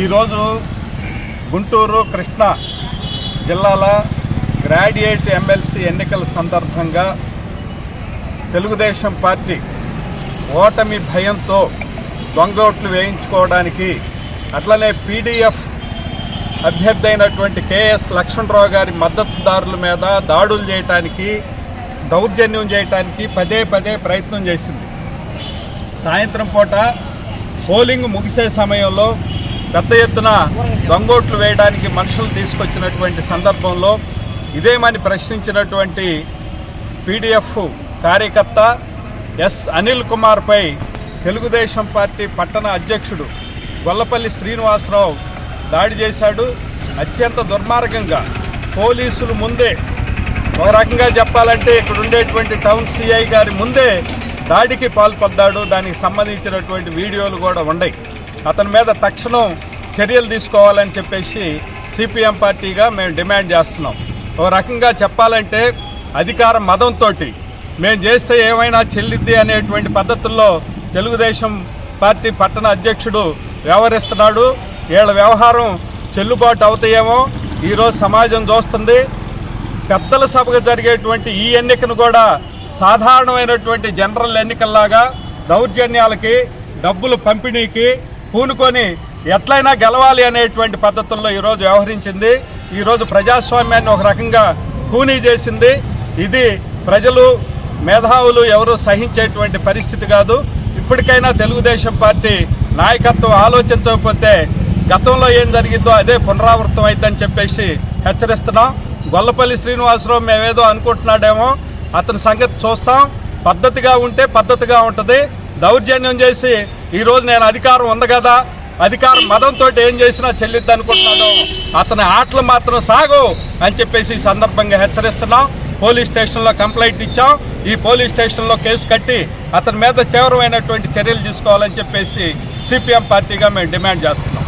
ఈరోజు గుంటూరు కృష్ణా జిల్లాల graduate MLC ఎన్నికల సందర్భంగా తెలుగుదేశం పార్టీ ఓటమి భయంతో దొంగ ఓట్లు వేయించుకోవడానికి అట్లనే పీడిఎఫ్ అభ్యర్థి అయినటువంటి కేఎస్ లక్ష్మణరావు గారి మద్దతుదారుల మీద దాడులు చేయటానికి దౌర్జన్యం చేయటానికి పదే పదే ప్రయత్నం చేసింది. సాయంత్రం పూట పోలింగ్ ముగిసే సమయంలో పెద్ద ఎత్తున దొంగోట్లు వేయడానికి మనుషులు తీసుకొచ్చినటువంటి సందర్భంలో ఇదేమని ప్రశ్నించినటువంటి పీడిఎఫ్ కార్యకర్త ఎస్ అనిల్ కుమార్పై తెలుగుదేశం పార్టీ పట్టణ అధ్యక్షుడు గొల్లపల్లి శ్రీనివాసరావు దాడి చేశాడు. అత్యంత దుర్మార్గంగా పోలీసులు ముందే ఒక రకంగా చెప్పాలంటే ఇక్కడ ఉండేటువంటి టౌన్ సిఐ గారి ముందే దాడికి పాల్పడ్డాడు. దానికి సంబంధించినటువంటి వీడియోలు కూడా ఉన్నాయి. అతని మీద తక్షణం చర్యలు తీసుకోవాలని చెప్పేసి సిపిఎం పార్టీగా మేము డిమాండ్ చేస్తున్నాం. ఒక రకంగా చెప్పాలంటే అధికార మదంతో మేము చేస్తే ఏమైనా చెల్లిద్ది అనేటువంటి పద్ధతుల్లో తెలుగుదేశం పార్టీ పట్టణ అధ్యక్షుడు వ్యవహరిస్తున్నాడు. వీళ్ళ వ్యవహారం చెల్లుబాటు అవుతాయేమో. ఈరోజు సమాజం చూస్తుంది. పెద్దల సభకు జరిగేటువంటి ఈ ఎన్నికను కూడా సాధారణమైనటువంటి జనరల్ ఎన్నికల్లాగా దౌర్జన్యాలకి డబ్బులు పంపిణీకి పూనుకొని ఎట్లయినా గెలవాలి అనేటువంటి పద్ధతుల్లో ఈరోజు వ్యవహరించింది. ఈరోజు ప్రజాస్వామ్యాన్ని ఒక రకంగా కూనీ చేసింది. ఇది ప్రజలు మేధావులు ఎవరు సహించేటువంటి పరిస్థితి కాదు. ఇప్పటికైనా తెలుగుదేశం పార్టీ నాయకత్వం ఆలోచించకపోతే గతంలో ఏం జరిగిందో అదే పునరావృతం అయిద్దని చెప్పేసి హెచ్చరిస్తున్నాం. గొల్లపల్లి శ్రీనివాసరావు మేమేదో అనుకుంటున్నాడేమో అతని సంగతి చూస్తాం. పద్ధతిగా ఉంటే పద్ధతిగా ఉంటుంది. దౌర్జన్యం చేసి ఈరోజు నేను అధికారం ఉంది కదా అధికారం మదంతో ఏం చేసినా చెల్లిద్ది అనుకుంటున్నాను. అతని ఆటలు మాత్రం సాగు అని చెప్పేసి ఈ సందర్భంగా హెచ్చరిస్తున్నాం. పోలీస్ స్టేషన్లో కంప్లైంట్ ఇచ్చాం. ఈ పోలీస్ స్టేషన్లో కేసు కట్టి అతని మీద తీవ్రమైనటువంటి చర్యలు తీసుకోవాలని చెప్పేసి సిపిఎం పార్టీగా మేము డిమాండ్ చేస్తున్నాం.